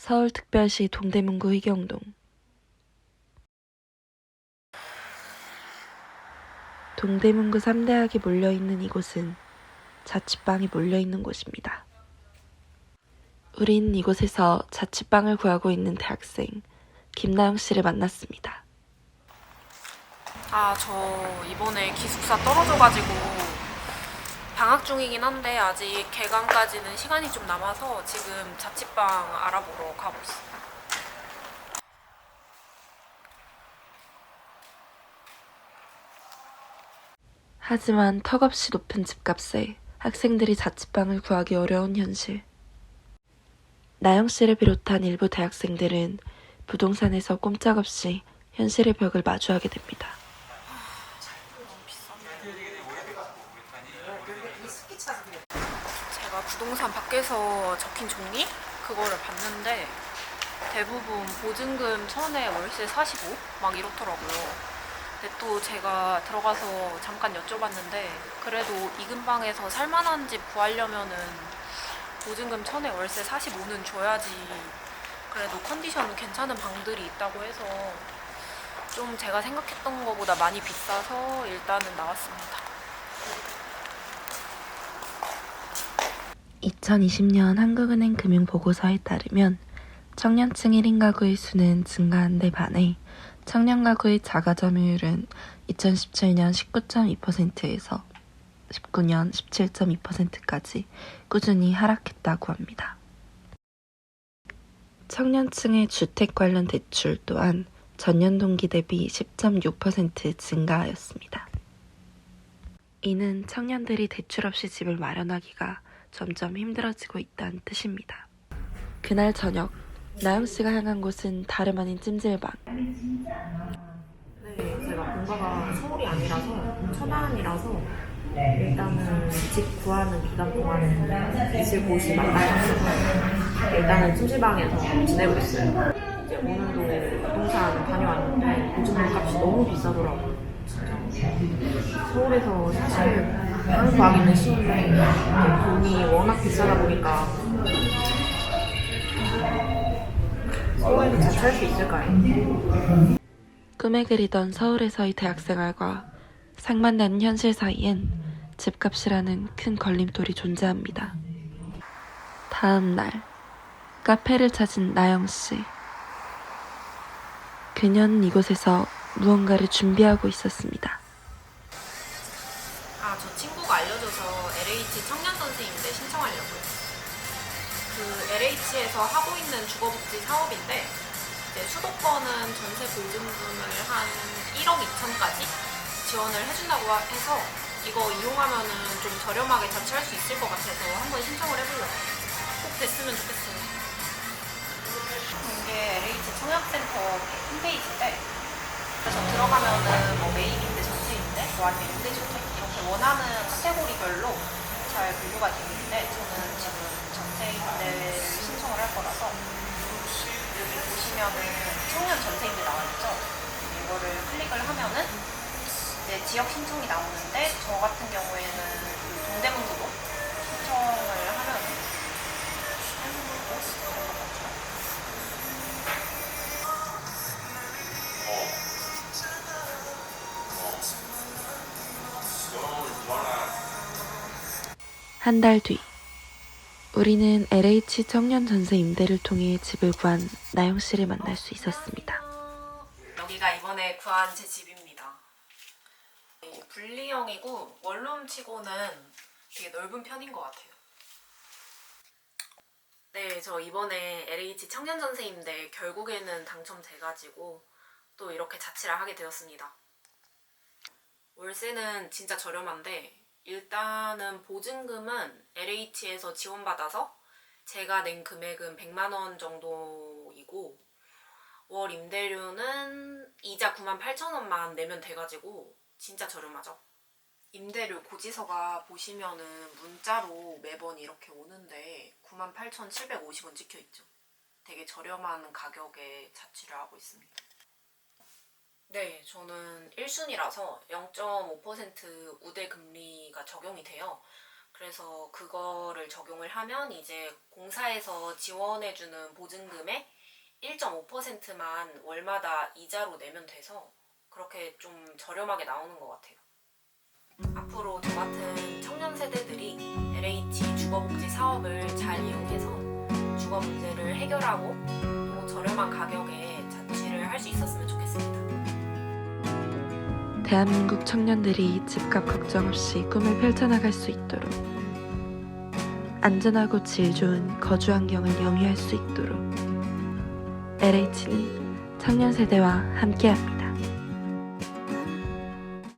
서울특별시 동대문구 의경동 동대문구 3대학이 몰려있는 이곳은 자취방이 몰려있는 곳입니다. 우린 이곳에서 자취방을 구하고 있는 대학생 김나영 씨를 만났습니다. 아, 저 이번에 기숙사 떨어져가지고 방학 중이긴 한데 아직 개강까지는 시간이 좀 남아서 지금 자취방 알아보러 가고 있어요. 하지만 턱없이 높은 집값에 학생들이 자취방을 구하기 어려운 현실. 나영 씨를 비롯한 일부 대학생들은 부동산에서 꼼짝없이 현실의 벽을 마주하게 됩니다. 제가 부동산 밖에서 적힌 종이 그거를 봤는데 대부분 보증금 1000에 월세 45? 막 이렇더라고요. 근데 또 제가 들어가서 잠깐 여쭤봤는데 그래도 이 근방에서 살만한 집 구하려면은 보증금 1000에 월세 45는 줘야지 그래도 컨디션 괜찮은 방들이 있다고 해서 좀 제가 생각했던 것보다 많이 비싸서 일단은 나왔습니다. 2020년 한국은행 금융보고서에 따르면 청년층 1인 가구의 수는 증가한 데 반해 청년 가구의 자가 점유율은 2017년 19.2%에서 19년 17.2%까지 꾸준히 하락했다고 합니다. 청년층의 주택 관련 대출 또한 전년 동기 대비 10.6% 증가하였습니다. 이는 청년들이 대출 없이 집을 마련하기가 점점 힘들어지고 있다는 뜻입니다. 그날 저녁, 나영 씨가 향한 곳은 다름 아닌 찜질방. 네, 제가 본가가 서울이 아니라서 천안이라서 일단은 집 구하는 기간 동안에 있을 곳이 맞다해서 일단은 찜질방에서 지내고 있어요. 이제 오늘도 부동산 다녀왔는데 보증금 값이 너무 비싸더라고요. 서울에서 사실 방 구하기는 쉬운데 이제 돈이 워낙 비싸다 보니까 서울에서 자취할 수 있을까요? 꿈에 그리던 서울에서의 대학 생활과 상만나는 현실 사이엔 집값이라는 큰 걸림돌이 존재합니다. 다음 날, 카페를 찾은 나영 씨. 그녀는 이곳에서 무언가를 준비하고 있었습니다. 아, 저 친구가 알려줘서 LH 청년 선생님인데 신청하려고요. 그 LH에서 하고 있는 주거복지 사업인데 이제 수도권은 전세 보증금을 한 1억 2천까지 지원을 해준다고 하- 해서 이거 이용하면은 좀 저렴하게 자취할 수 있을 것 같아서 한번 신청을 해보려고. 꼭 됐으면 좋겠어요. 이게 LH 청약센터 홈페이지인데 그래서 들어가면은 뭐 메인 임대, 전세 임대, 뭐 아니면 임대주택 이렇게 원하는 카테고리별로 잘 분류가 되어 있는데 저는 지금 전세 임대를 신청을 할 거라서 여기 보시면은 청년 전세 임대 나와 있죠. 이거를 클릭을 하면은 이제 지역 신청이 나오는데 저 같은 경우에는 한 달 뒤, 우리는 LH 청년 전세 임대를 통해 집을 구한 나영 씨를 만날 수 있었습니다. 여기가 이번에 구한 제 집입니다. 이 분리형이고 원룸 치고는 되게 넓은 편인 것 같아요. 네, 저 이번에 LH 청년 전세인데 결국에는 당첨돼가지고 또 이렇게 자취를 하게 되었습니다. 월세는 진짜 저렴한데 일단은 보증금은 LH에서 지원받아서 제가 낸 금액은 100만 원 정도이고 월 임대료는 이자 9만 8천 원만 내면 돼가지고 진짜 저렴하죠. 임대료 고지서가 보시면은 문자로 매번 이렇게 오는데 9만 8,750원 찍혀 있죠. 되게 저렴한 가격에 자취를 하고 있습니다. 네, 저는 1순위라서 0.5% 우대 금리가 적용이 돼요. 그래서 그거를 적용을 하면 이제 공사에서 지원해주는 보증금의 1.5%만 월마다 이자로 내면 돼서 그렇게 좀 저렴하게 나오는 것 같아요. 앞으로 저 같은 청년 세대들이 LH 주거복지 사업을 잘 이용해서 주거 문제를 해결하고 또 저렴한 가격에 자취를 할 수 있었으면 좋겠습니다. 대한민국 청년들이 집값 걱정 없이 꿈을 펼쳐나갈 수 있도록 안전하고 질 좋은 거주 환경을 영위할 수 있도록 LH는 청년 세대와 함께합니다.